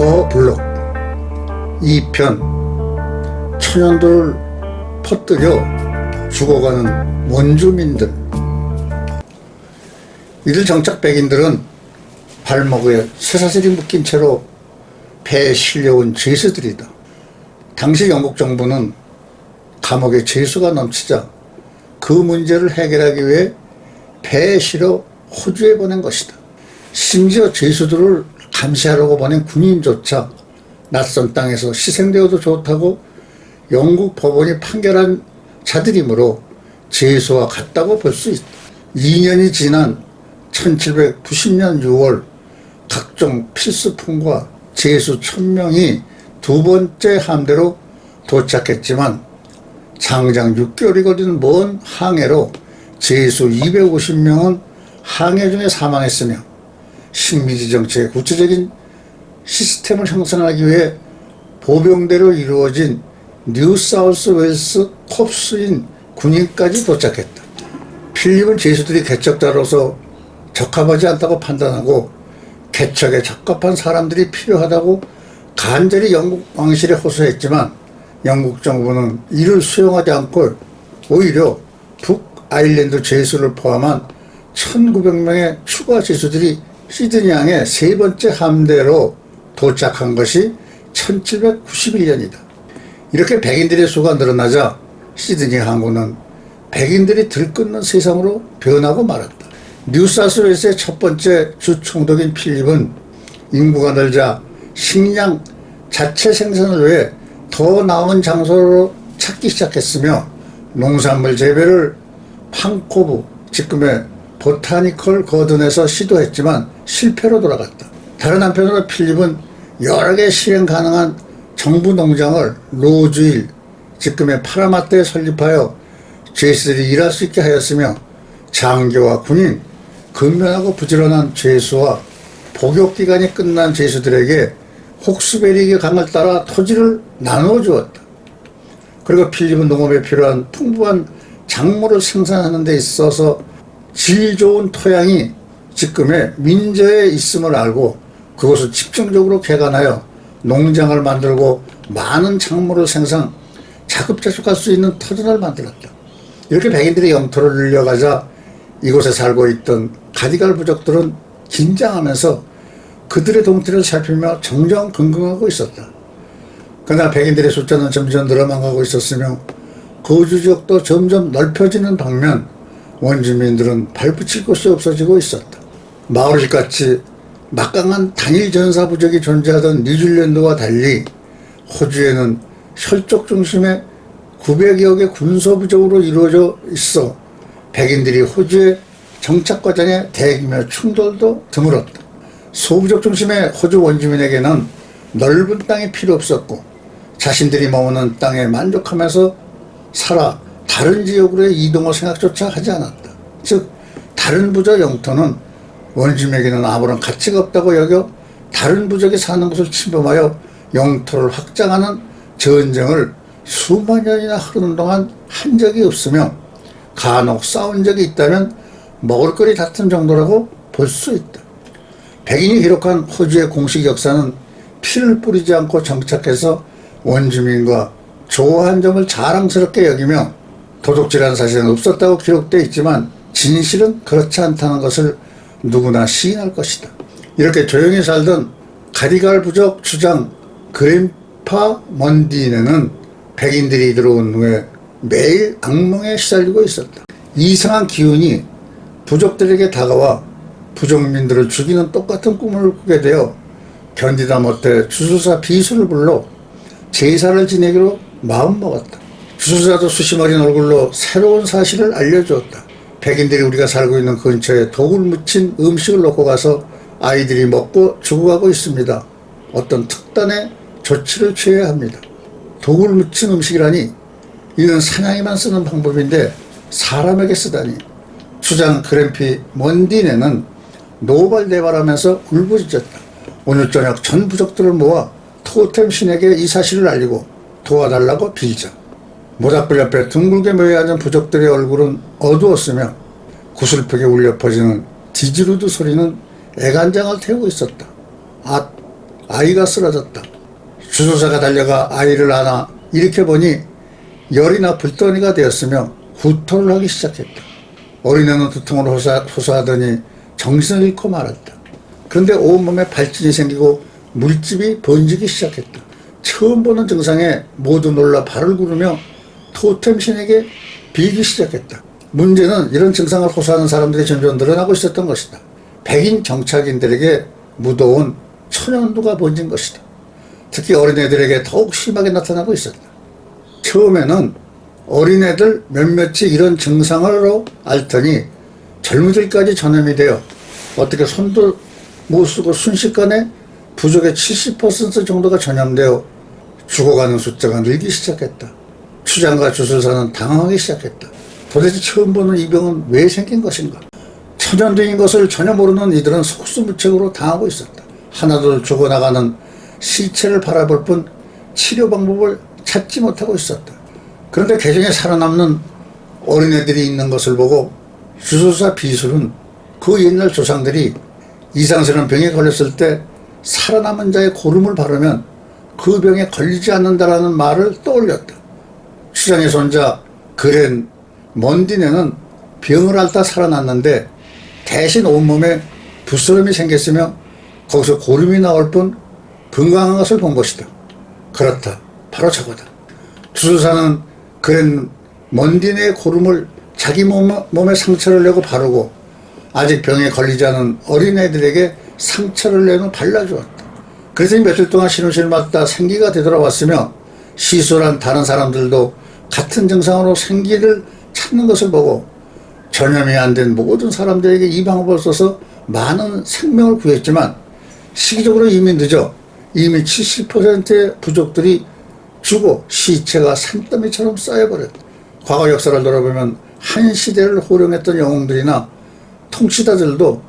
더 블록 2편 천연도를 퍼뜨려 죽어가는 원주민들 이들 정착 백인들은 발목에 쇠사슬이 묶인 채로 배에 실려온 죄수들이다. 당시 영국 정부는 감옥에 죄수가 넘치자 그 문제를 해결하기 위해 배에 실어 호주에 보낸 것이다. 심지어 죄수들을 감시하려고 보낸 군인조차 낯선 땅에서 희생되어도 좋다고 영국 법원이 판결한 자들이므로 죄수와 같다고 볼 수 있다. 2년이 지난 1790년 6월 각종 필수품과 죄수 1000명이 두 번째 함대로 도착했지만 장장 6개월이 걸리는 먼 항해로 죄수 250명은 항해 중에 사망했으며 식민지 정책의 구체적인 시스템을 형성하기 위해 보병대로 이루어진 뉴 사우스 웨일스 콥스인 군인까지 도착했다. 필립은 죄수들이 개척자로서 적합하지 않다고 판단하고 개척에 적합한 사람들이 필요하다고 간절히 영국 왕실에 호소했지만 영국 정부는 이를 수용하지 않고 오히려 북아일랜드 죄수를 포함한 1900명의 추가 죄수들이 시드니항의 세 번째 함대로 도착한 것이 1791년이다. 이렇게 백인들의 수가 늘어나자 시드니 항구는 백인들이 들끓는 세상으로 변하고 말았다. 뉴사스웨이스의 첫 번째 주 총독인 필립은 인구가 늘자 식량 자체 생산을 위해 더 나은 장소로 찾기 시작했으며 농산물 재배를 판코브 지금의 보타니컬 거든에서 시도했지만 실패로 돌아갔다. 다른 한편으로 필립은 여러 개 실행 가능한 정부 농장을 로즈일 지금의 파라마트에 설립하여 죄수들이 일할 수 있게 하였으며 장교와 군인, 근면하고 부지런한 죄수와 복역 기간이 끝난 죄수들에게 혹스베리의 강을 따라 토지를 나누어 주었다. 그리고 필립은 농업에 필요한 풍부한 작물을 생산하는 데 있어서 질 좋은 토양이 지금의 민저에 있음을 알고 그것을 집중적으로 개간하여 농장을 만들고 많은 작물을 생산, 자급자족할 수 있는 터전을 만들었다. 이렇게 백인들의 영토를 늘려가자 이곳에 살고 있던 가디갈 부족들은 긴장하면서 그들의 동태를 살피며 정정긍긍하고 있었다. 그러나 백인들의 숫자는 점점 늘어만 가고 있었으며 거주 지역도 점점 넓혀지는 방면 원주민들은 발붙일 곳이 없어지고 있었다. 마을같이 막강한 단일 전사 부족이 존재하던 뉴질랜드와 달리 호주에는 혈족 중심의 900여 개 군소 부족으로 이루어져 있어 백인들이 호주의 정착 과정에 대규모 충돌도 드물었다. 소부족 중심의 호주 원주민에게는 넓은 땅이 필요 없었고 자신들이 머무는 땅에 만족하면서 살아 다른 지역으로의 이동을 생각조차 하지 않았다. 즉 다른 부족 영토는 원주민에게는 아무런 가치가 없다고 여겨 다른 부족이 사는 곳을 침범하여 영토를 확장하는 전쟁을 수만 년이나 흐르는 동안 한 적이 없으며 간혹 싸운 적이 있다면 먹을거리 다툰 정도라고 볼 수 있다. 백인이 기록한 호주의 공식 역사는 피를 뿌리지 않고 정착해서 원주민과 조화한 점을 자랑스럽게 여기며 도둑질한 사실은 없었다고 기록되어 있지만 진실은 그렇지 않다는 것을 누구나 시인할 것이다. 이렇게 조용히 살던 가디갈 부족 주장 그랜파 먼디네는 백인들이 들어온 후에 매일 악몽에 시달리고 있었다. 이상한 기운이 부족들에게 다가와 부족민들을 죽이는 똑같은 꿈을 꾸게 되어 견디다 못해 주수사 비수를 불러 제사를 지내기로 마음먹었다. 주수사도 수심어린 얼굴로 새로운 사실을 알려주었다. 백인들이 우리가 살고 있는 근처에 독을 묻힌 음식을 놓고 가서 아이들이 먹고 죽어가고 있습니다. 어떤 특단의 조치를 취해야 합니다. 독을 묻힌 음식이라니 이는 사냥이만 쓰는 방법인데 사람에게 쓰다니 주장 그램피 먼디네는 노발대발하면서 울부짖었다. 오늘 저녁 전 부족들을 모아 토템 신에게 이 사실을 알리고 도와달라고 빌자. 모닥불 옆에 둥글게 모여 앉은 부족들의 얼굴은 어두웠으며 구슬프게 울려 퍼지는 디지루드 소리는 애간장을 태우고 있었다. 아, 아이가 쓰러졌다. 주소사가 달려가 아이를 안아 일으켜보니 열이나 불더니가 되었으며 구토를 하기 시작했다. 어린애는 두통으로 호소, 호소하더니 정신을 잃고 말았다. 그런데 온몸에 발진이 생기고 물집이 번지기 시작했다. 처음 보는 증상에 모두 놀라 발을 구르며 토템 신에게 빌기 시작했다. 문제는 이런 증상을 호소하는 사람들이 점점 늘어나고 있었던 것이다. 백인 정착인들에게 무더운 천연두가 번진 것이다. 특히 어린애들에게 더욱 심하게 나타나고 있었다. 처음에는 어린애들 몇몇이 이런 증상으로 앓더니 젊은이들까지 전염이 되어 어떻게 손도 못 쓰고 순식간에 부족의 70% 정도가 전염되어 죽어가는 숫자가 늘기 시작했다. 추장과 주술사는 당황하기 시작했다. 도대체 처음 보는 이 병은 왜 생긴 것인가? 천연두인 것을 전혀 모르는 이들은 속수무책으로 당하고 있었다. 하나둘 죽어나가는 시체를 바라볼 뿐 치료 방법을 찾지 못하고 있었다. 그런데 개정에 살아남는 어린애들이 있는 것을 보고 주소사 비술은 그 옛날 조상들이 이상스러운 병에 걸렸을 때 살아남은 자의 고름을 바르면 그 병에 걸리지 않는다라는 말을 떠올렸다. 추장의 손자 그랜 먼디네는 병을 앓다 살아났는데 대신 온몸에 부스럼이 생겼으며 거기서 고름이 나올 뿐 건강한 것을 본 것이다. 그렇다. 바로 저거다. 주술사는 그랜 먼디네의 고름을 자기 몸, 몸에 상처를 내고 바르고 아직 병에 걸리지 않은 어린애들에게 상처를 내며 발라주었다. 그랬더니 며칠 동안 신우실 맞다 생기가 되돌아왔으며 시술한 다른 사람들도 같은 증상으로 생기를 찾는 것을 보고 전염이 안 된 모든 사람들에게 이 방법을 써서 많은 생명을 구했지만 시기적으로 이미 늦어 이미 70%의 부족들이 죽어 시체가 산더미처럼 쌓여버렸다. 과거 역사를 돌아보면 한 시대를 호령했던 영웅들이나 통치자들도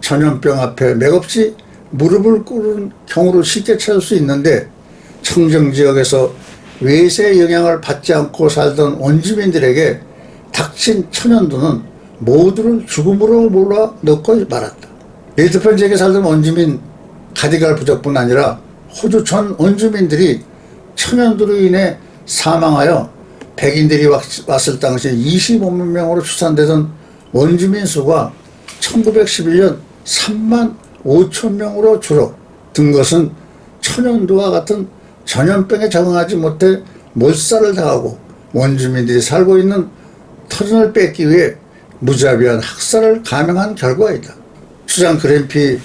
전염병 앞에 맥없이 무릎을 꿇은 경우를 쉽게 찾을 수 있는데 청정 지역에서 외세의 영향을 받지 않고 살던 원주민들에게 닥친 천연두는 모두를 죽음으로 몰아 넣고 말았다. 네트편 지역에 살던 원주민 가디갈 부족뿐 아니라 호주촌 원주민들이 천연두로 인해 사망하여 백인들이 왔을 당시 25만 명으로 추산되던 원주민 수가 1911년 3만 5천 명으로 줄어 든 것은 천연두와 같은 전염병에 적응하지 못해 몰살을 당하고 원주민들이 살고 있는 터전을 뺏기 위해 무자비한 학살을 감행한 결과이다. 수장 그랜피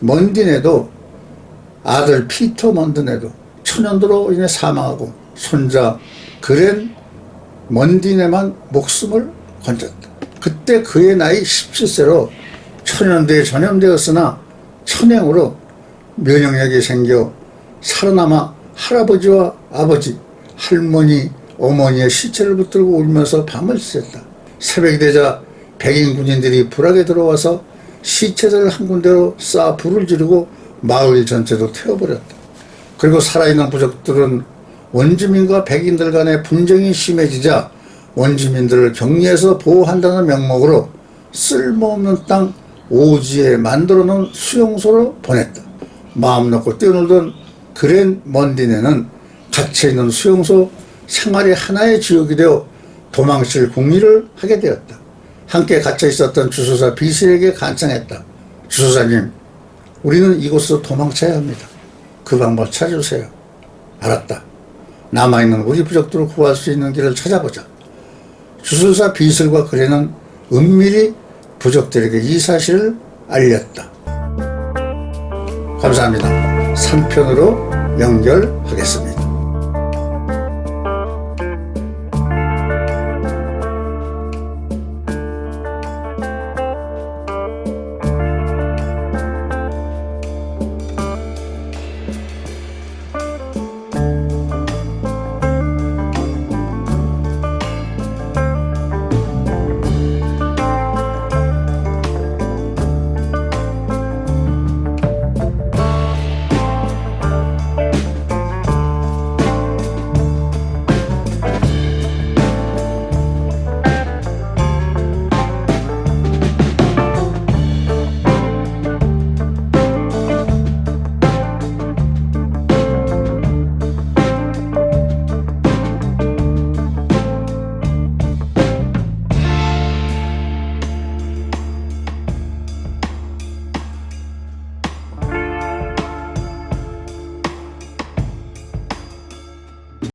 먼딘에도 아들 피터 먼딘에도 천연두로 인해 사망하고 손자 그랜 먼딘에만 목숨을 건졌다. 그때 그의 나이 17세로 천연두에 전염되었으나 천행으로 면역력이 생겨 살아남아 할아버지와 아버지, 할머니, 어머니의 시체를 붙들고 울면서 밤을 샜다. 새벽이 되자 백인 군인들이 불하게 들어와서 시체들을 한 군데로 쌓아 불을 지르고 마을 전체도 태워버렸다. 그리고 살아있는 부족들은 원주민과 백인들 간의 분쟁이 심해지자 원주민들을 격리해서 보호한다는 명목으로 쓸모없는 땅 오지에 만들어 놓은 수용소로 보냈다. 마음 놓고 뛰어놀던 그랜 먼디네는 갇혀 있는 수용소 생활이 하나의 지옥이 되어 도망칠 궁리를 하게 되었다. 함께 갇혀 있었던 주소사 비실에게 간청했다. 주소사님, 우리는 이곳으로 도망쳐야 합니다. 그 방법 찾아주세요. 알았다. 남아있는 우리 부족들을 구할 수 있는 길을 찾아보자. 주술사 비슬과 그레는 은밀히 부족들에게 이 사실을 알렸다. 감사합니다. 3편으로 연결하겠습니다.